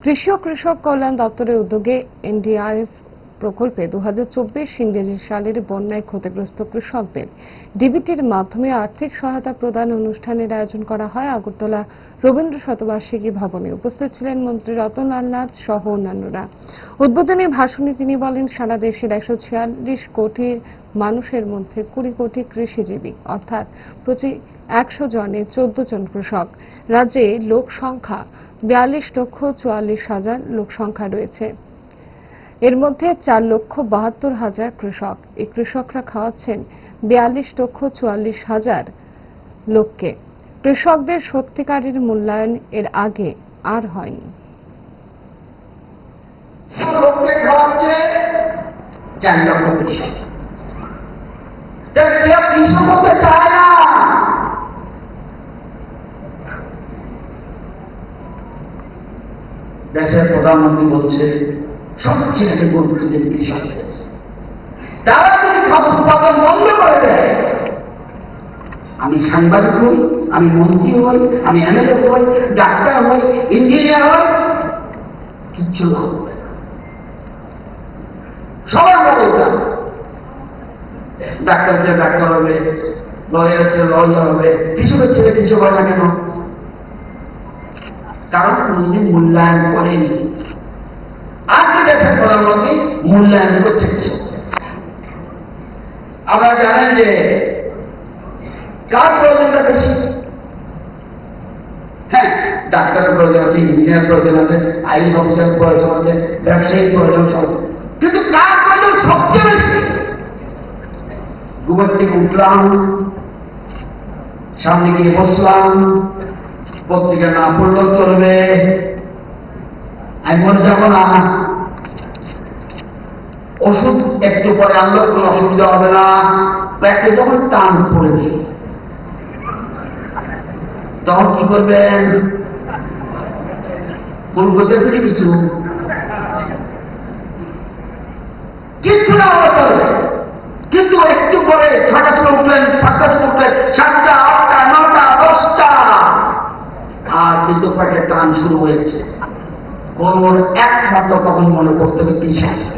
কৃষি ও কৃষক কল্যাণ দপ্তরের উদ্যোগে এনডিআরএফ প্রকল্পে দু ইংরেজি সালের বন্যায় ক্ষতিগ্রস্ত কৃষকদের। ডিবিটির মাধ্যমে আর্থিক সহায়তা প্রদান অনুষ্ঠানের আয়োজন করা হয় আগরতলা রবীন্দ্র শতবার্ষিকী ভবনে। উপস্থিত ছিলেন মন্ত্রী রতনলাল নাথ সহ অন্যান্যরা। উদ্বোধনী ভাষণে তিনি বলেন, সারা দেশের একশো ছিয়াল্লিশ কোটি মানুষের মধ্যে কুড়ি কোটি কৃষিজীবী, অর্থাৎ প্রতি একশো জনে চোদ্দ জন কৃষক। রাজ্যে লোক সংখ্যা বিয়াল্লিশ লক্ষ চুয়াল্লিশ হাজার লোক সংখ্যা রয়েছে। এর মধ্যে চার লক্ষ বাহাত্তর হাজার কৃষক। এই কৃষকরা খাওয়াচ্ছেন বিয়াল্লিশ লক্ষ চুয়াল্লিশ হাজার লোককে। কৃষকদের সত্যিকারের মূল্যায়ন এর আগে আর হয়নি। দেশের প্রধানমন্ত্রী বলছে সবচেয়ে গুরুত্ব কৃষকদের তারা যদি খাদ্য উৎপাদন বন্ধ করে দেয়, আমি সাংবাদিক হই, আমি মন্ত্রী হই, আমি এমএলএ হই, ডাক্তার হই ইঞ্জিনিয়ার হই, কিচ্ছু হবে আমরা বলতাম, ডাক্তার ছেলে ডাক্তার হবে, লয়ার ছেলে লয়ার হবে কৃষকের ছেলে কিছু হয় না কেন? কারণ কোনদিন মূল্যায়ন করেনি। দেশের প্রধানমন্ত্রী মূল্যায়ন করছে। আপনারা জানেন যে কার প্রয়োজনটা বেশি? হ্যাঁ ডাক্তারের প্রয়োজন আছে ইঞ্জিনিয়ার প্রয়োজন আছে, আইএস অফিসার প্রয়োজন আছে ব্যবসায়িক প্রয়োজন সব। কিন্তু কার প্রয়োজন সবচেয়ে বেশি? ঘুমের থেকে উঠলাম, সামনে গিয়ে বসলাম, পত্রিকা না পড়লেও চলবে। আমি মনে যাব না ওষুধ, একটু পরে আনলেও কোনো অসুবিধা হবে না। পেটে যখন টান পড়বে তখন কি করবেন? ভুল করতেছে কি কিছু? কিচ্ছু না হলে চলবে কিন্তু একটু পরে ছটা সময় উঠলেন পাঁচটা সময় উঠলেন সাতটা, আটটা, নটা, দশটা। আর কিন্তু পেটে টান শুরু হয়েছে। কোন একমাত্র তখন মনে করতে হবে কৃষক